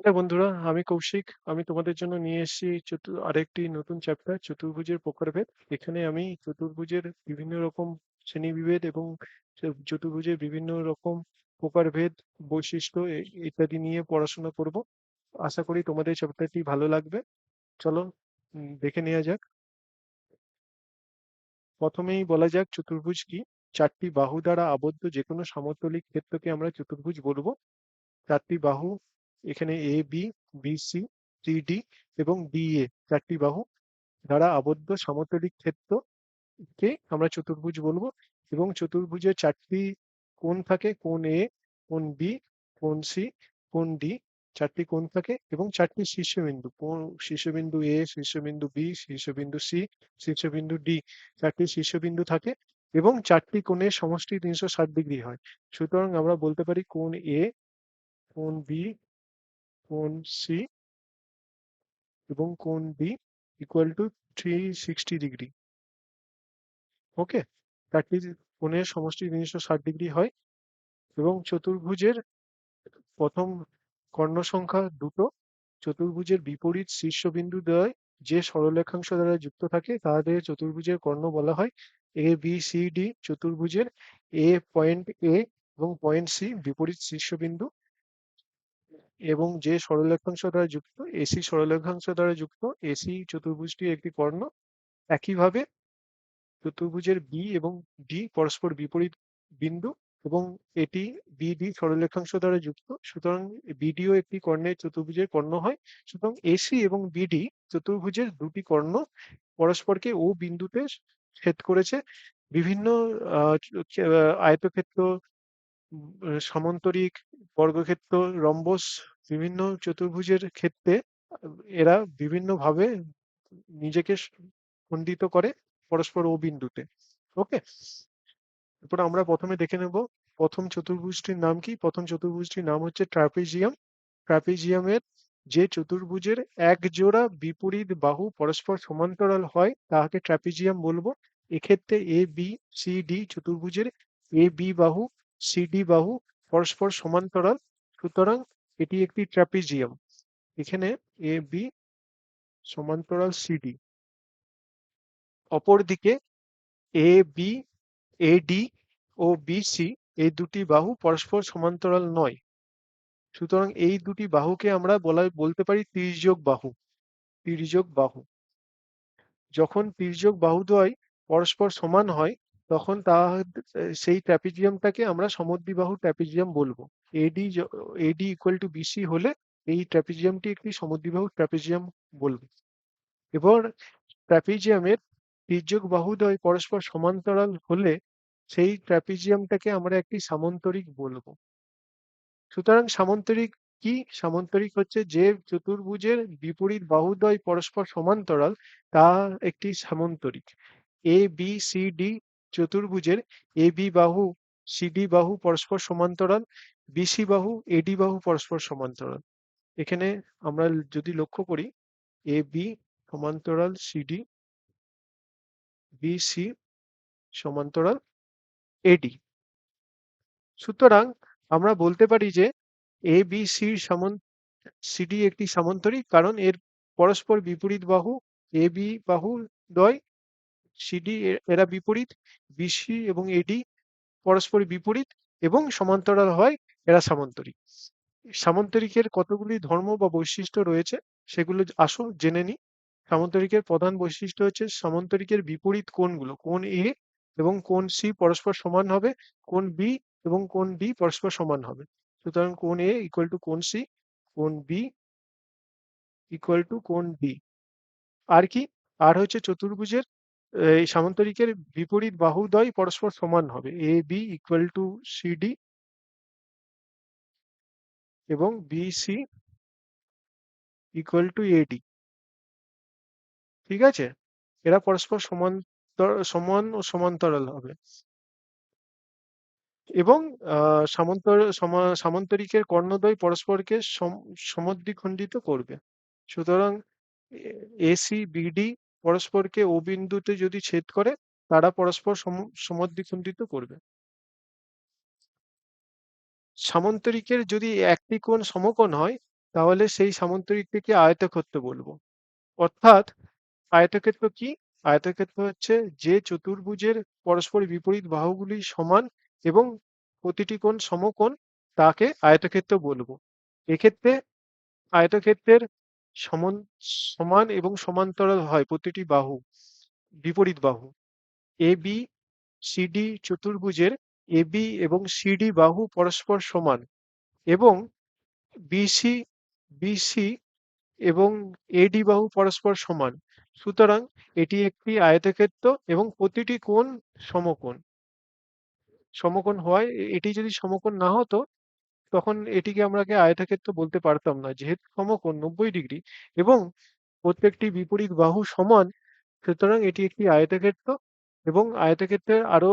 হ্যাঁ বন্ধুরা, আমি কৌশিক। আমি তোমাদের জন্য নিয়ে এসেছি আরেকটি নতুন চ্যাপ্টার চতুর্ভুজের প্রকারভেদ। এখানে আমি চতুর্ভুজের বিভিন্ন রকম শ্রেণীবিভেদ এবং চতুর্ভুজের বিভিন্ন রকম প্রকারভেদ বৈশিষ্ট্য ইত্যাদি নিয়ে পড়াশোনা করব। আশা করি তোমাদের চ্যাপ্টারটি ভালো লাগবে। চলো দেখে নেওয়া যাক। প্রথমেই বলা যাক চতুর্ভুজ কি। চারটি বাহু দ্বারা আবদ্ধ যে কোনো সমতলিক ক্ষেত্রকে আমরা চতুর্ভুজ বলব। চারটি বাহু এখানে A B B C C D এবং ডি এ চারটি বাহু দ্বারা আবদ্ধ সমতলিক ক্ষেত্রকে আমরা চতুর্ভুজ বলব এবং চতুর্ভুজের চারটি কোণ থাকে, কোণ এ কোণ বি কোণ সি কোণ ডি চারটি কোণ থাকে এবং চারটি শীর্ষবিন্দু শীর্ষবিন্দু এ শীর্ষবিন্দু বি শীর্ষবিন্দু সি শীর্ষবিন্দু ডি চারটি শীর্ষবিন্দু থাকে এবং চারটি কোণের সমষ্টি তিনশো ষাট ডিগ্রি হয়। সুতরাং আমরা বলতে পারি কোণ এ কোণ বি কোণ সি এবং কোণ B equal to three sixty degree okay চারটি কোণের সমষ্টি তিনশো ষাট ডিগ্রি হয় এবং চতুর্ভুজের প্রথম কর্ণ সংখ্যা দুটো, চতুর্ভুজের বিপরীত শীর্ষবিন্দু দ্বয় যে সরলরেখাংশ দ্বারা যুক্ত থাকে তাদের চতুর্ভুজের কর্ণ বলা হয় এ বি সি ডি চতুর্ভুজের এ পয়েন্ট এ এবং পয়েন্ট সি বিপরীত শীর্ষবিন্দু। এবং যে সরলরেখাংশ দ্বারা যুক্ত এসি সরলরেখাংশ দ্বারা যুক্ত এসি চতুর্ভুজটি একটি কর্ণ। একইভাবে চতুর্ভুজের বি এবং ডি পরস্পর বিপরীত বিন্দু এবং এটি বিডি সরলরেখাংশ দ্বারা যুক্ত। সুতরাং বিডিও একটি কর্ণের চতুর্ভুজের কর্ণ হয়। সুতরাং এসি এবং বিডি চতুর্ভুজের দুটি কর্ণ পরস্পরকে ও বিন্দুতে ছেদ করেছে। বিভিন্ন আহ, আয়তক্ষেত্র উম, বর্গক্ষেত্র রম্বস বিভিন্ন চতুর্ভুজের ক্ষেত্রে এরা বিভিন্নভাবে নিজেকে খণ্ডিত করে পরস্পর ও বিন্দুতে। ওকে? এরপর আমরা প্রথমে দেখে নেব প্রথম চতুর্ভুজটির নাম কি? প্রথম চতুর্ভুজটির নাম হচ্ছে ট্রাপিজিয়াম। ট্রাপিজিয়ামের যে চতুর্ভুজের এক জোড়া বিপরীত বাহু পরস্পর সমান্তরাল হয় তাহাকে ট্রাপিজিয়াম বলব। এক্ষেত্রে এ বি সি ডি চতুর্ভুজের এ বি বাহু সি ডি বাহু পরস্পর সমান্তরাল, সুতরাং এটি একটি ট্রাপিজিয়াম এখানে এ বি সমান্তরাল সিডি অপরদিকে A B eddy O BC এই দুটি বাহু পরস্পর সমান্তরাল নয়। সুতরাং এই দুটি বাহুকে আমরা বলা, বলতে পারি তির্যক বাহু তির্যক বাহু। যখন তির্যক বাহুদ্বয় পরস্পর সমান হয় তখন তা সেই ট্র্যাপিজিয়ামটাকে আমরা সমদ্বিবাহু ট্র্যাপিজিয়াম বলব। AD AD equal to BC হলে এই ট্র্যাপিজিয়ামটি একটি সমদ্বিবাহু ট্র্যাপিজিয়াম বলব। এবার ট্র্যাপিজিয়ামের তির্যক বাহুদ্বয় পরস্পর সমান্তরাল হলে সেই ট্র্যাপিজিয়ামটাকে আমরা একটি সামান্তরিক বলব। সুতরাং সামান্তরিক কি? সামান্তরিক হচ্ছে যে চতুর্ভুজের বিপরীত বাহুদ্বয় পরস্পর সমান্তরাল, তা একটি সামান্তরিক। এ বি সি ডি চতুর্ভুজের এ বি বাহু সিডি বাহু পরস্পর সমান্তরাল বিসি বাহু এডি বাহু পরস্পর সমান্তরাল। এখানে আমরা যদি লক্ষ্য করি, এ বি সমান্তরাল সিডি বিসি সমান্তরাল এডি সুতরাং আমরা বলতে পারি যে এ বি সি সমান সিডি একটি সামান্তরিক, কারণ এর পরস্পর বিপরীত বাহু, এ বি বাহু দ্বয় সিডি এরা বিপরীত বিসি এবং এডি পরস্পর বিপরীত এবং সমান্তরাল হয় এরা সামান্তরিক। সামান্তরিকের কতগুলি ধর্ম বা বৈশিষ্ট্য রয়েছে সেগুলো আসো জেনে নিই। সামান্তরিকের প্রধান বৈশিষ্ট্য হচ্ছে সামান্তরিকের বিপরীত কোণগুলো কোন এ এবং কোন সি পরস্পর সমান হবে কোন বি এবং কোন ডি পরস্পর সমান হবে। সুতরাং কোন এ ইকুয়াল টু কোন সি কোন বি ইকুয়াল টু কোন ডি আর কি? আর হচ্ছে চতুর্ভুজের এই সামান্তরিকের বিপরীত বাহুদ্বয় পরস্পর সমান হবে। A B equal to CD এবং বিসি ইকুয়াল টু এডি ঠিক আছে? এরা পরস্পর সমান্তর, সমান ও সমান্তরাল হবে। এবং সামান্তর, সমা- সামান্তরিকের কর্ণদ্বয় পরস্পরকে সম- সমদ্বিখণ্ডিত করবে। সুতরাং এসি বিডি পরস্পরকে ও বিন্দুতে যদি ছেদ করে, তারা পরস্পর সমদ্বিখণ্ডিত করবে। সামান্তরিকের যদি একটি কোণ সমকোণ হয়, তাহলে সেই সামান্তরিকটিকে আয়তক্ষেত্র বলব। অর্থাৎ আয়তক্ষেত্র কি? আয়তক্ষেত্র হচ্ছে যে চতুর্ভুজের পরস্পর বিপরীত বাহুগুলি সমান এবং প্রতিটি কোণ সমকোণ, তাকে আয়তক্ষেত্র বলব। এক্ষেত্রে আয়তক্ষেত্রের সমান সমান এবং সমান্তরাল হয় প্রতিটি বাহু, বিপরীত বাহু। এ বি সিডি চতুর্ভুজের এ বি এবং সিডি বাহু পরস্পর সমান এবং বিসি বিসি এবং এডি বাহু পরস্পর সমান। সুতরাং এটি একটি আয়তক্ষেত্র এবং প্রতিটি কোণ সমকোণ। সমকোণ হওয়ায় এটি যদি সমকোণ না হতো তখন এটিকে আমরা আয়তক্ষেত্র বলতে পারতাম না। যেহেতু সমকোণ নব্বই ডিগ্রি এবং প্রত্যেকটি বিপরীত বাহু সমান, সুতরাং এটি একটি আয়তক্ষেত্র এবং আয়তক্ষেত্রের আরও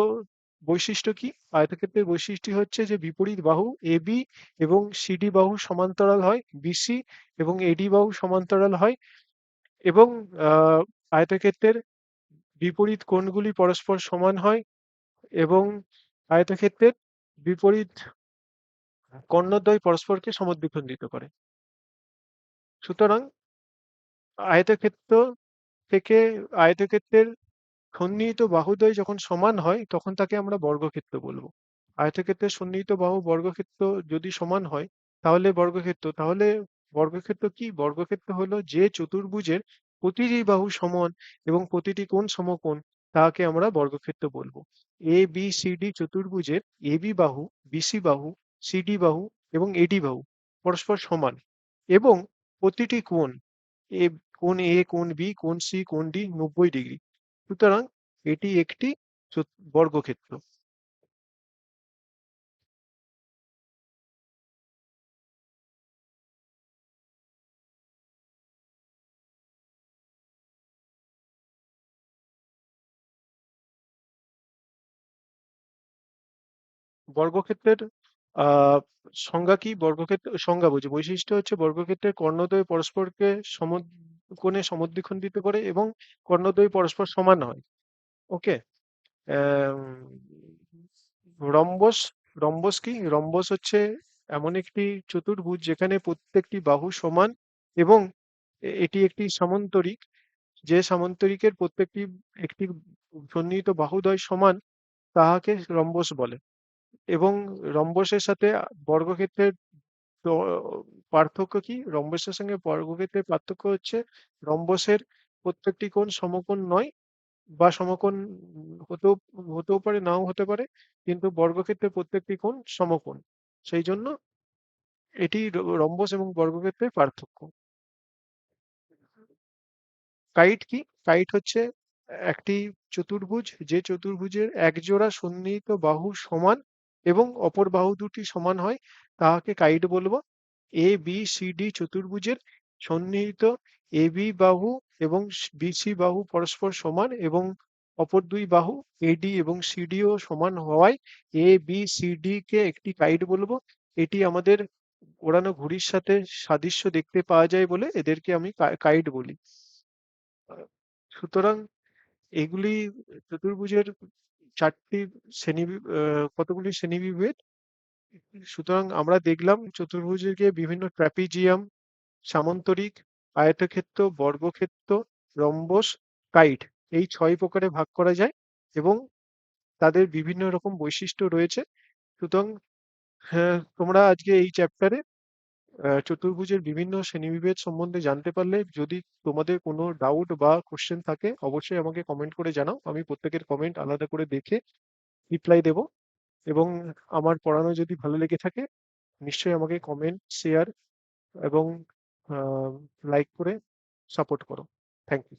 বৈশিষ্ট্য কি? আয়তক্ষেত্রের বৈশিষ্ট্য হচ্ছে যে বিপরীত বাহু এবি এবং সিডি বাহু সমান্তরাল হয় বিসি এবং এডি বাহু সমান্তরাল হয় এবং আয়তক্ষেত্রের বিপরীত কোণগুলি পরস্পর সমান হয় এবং আয়তক্ষেত্রের বিপরীত কর্ণদ্বয় পরস্পরকে সমদ্বিখণ্ডিত করে। সুতরাং আয়তক্ষেত্র থেকে আয়তক্ষেত্রের সন্নিহিত বাহুদ্বয় যখন সমান হয়, তখন তাকে আমরা বর্গক্ষেত্র বলব। আয়তক্ষেত্রের সন্নিহিত বাহু বর্গক্ষেত্র যদি সমান হয়, তাহলে বর্গক্ষেত্র তাহলে বর্গক্ষেত্র কি? বর্গক্ষেত্র হলো যে চতুর্ভুজের প্রতিটি বাহু সমান এবং প্রতিটি কোণ সমকোণ, তাকে আমরা বর্গক্ষেত্র বলব। এ বি সি ডি চতুর্ভুজের এ বি বাহু বিসি বাহু সিডি বাহু এবং এডি বাহু পরস্পর সমান এবং প্রতিটি কোণ এ কোণ এ, কোণ বি, কোণ সি, কোণ ডি নব্বই ডিগ্রি। সুতরাং এটি একটি বর্গক্ষেত্র। বর্গক্ষেত্রের সংজ্ঞা কি? বর্গক্ষেত্র, সংজ্ঞা বলছি। বৈশিষ্ট্য হচ্ছে বর্গক্ষেত্রের কর্ণদ্বয় পরস্পরকে সমকোণে সমদ্বিখণ্ডিত করে এবং কর্ণদ্বয় পরস্পর সমান হয়। ওকে? রম্বস রম্বস কি? রম্বস হচ্ছে এমন একটি চতুর্ভুজ যেখানে প্রত্যেকটি বাহু সমান এবং এটি একটি সামান্তরিক। যে সামান্তরিকের প্রত্যেকটি, একটি সন্নিহিত বাহুদ্বয় সমান, তাহাকে রম্বস বলে। এবং রম্বসের সাথে বর্গক্ষেত্রের পার্থক্য কি? রম্বসের সঙ্গে বর্গক্ষেত্রের পার্থক্য হচ্ছে রম্বসের প্রত্যেকটি কোণ সমকোণ নয় বা সমকোণ হতেও হতেও পারে, নাও হতে পারে, কিন্তু বর্গক্ষেত্রের প্রত্যেকটি কোণ সমকোণ। সেই জন্য এটি রম্বস এবং বর্গক্ষেত্রের পার্থক্য। কাইট কি? কাইট হচ্ছে একটি চতুর্ভুজ, যে চতুর্ভুজের একজোড়া সন্নিহিত বাহু সমান এবং অপর বাহু দুটি সমান হয়, তাহাকে কাইট বলব। এ, বি, সি, ডি চতুর্ভুজের সন্নিহিত এ, বি বাহু এবং বিসি বাহু পরস্পর সমান এবং অপর দুই বাহু এডি এবং সিডিও সমান হওয়ায় এ, বি, সি, ডি কে একটি কাইট বলব। এটি আমাদের ওড়ানো ঘুড়ির সাথে সাদৃশ্য দেখতে পাওয়া যায় বলে এদেরকে আমি কাইট বলি। সুতরাং এগুলি চতুর্ভুজের চারটি শ্রেণি কতগুলি শ্রেণীবিভেদ সুতরাং আমরা দেখলাম চতুর্ভুজকে বিভিন্ন ট্র্যাপিজিয়াম সামান্তরিক আয়তক্ষেত্র বর্গক্ষেত্র রম্বস কাইট এই ছয় প্রকারে ভাগ করা যায় এবং তাদের বিভিন্ন রকম বৈশিষ্ট্য রয়েছে। সুতরাং হ্যাঁ, তোমরা আজকে এই চ্যাপ্টারে চতুর্ভুজের বিভিন্ন শ্রেণীবিভেদ সম্বন্ধে জানতে পারলে যদি তোমাদের কোনো ডাউট বা কোশ্চেন থাকে, অবশ্যই আমাকে কমেন্ট করে জানাও। আমি প্রত্যেকের কমেন্ট আলাদা করে দেখে রিপ্লাই দেব এবং আমার পড়ানো যদি ভালো লেগে থাকে, নিশ্চয়ই আমাকে কমেন্ট শেয়ার এবং লাইক করে সাপোর্ট করো। Thank you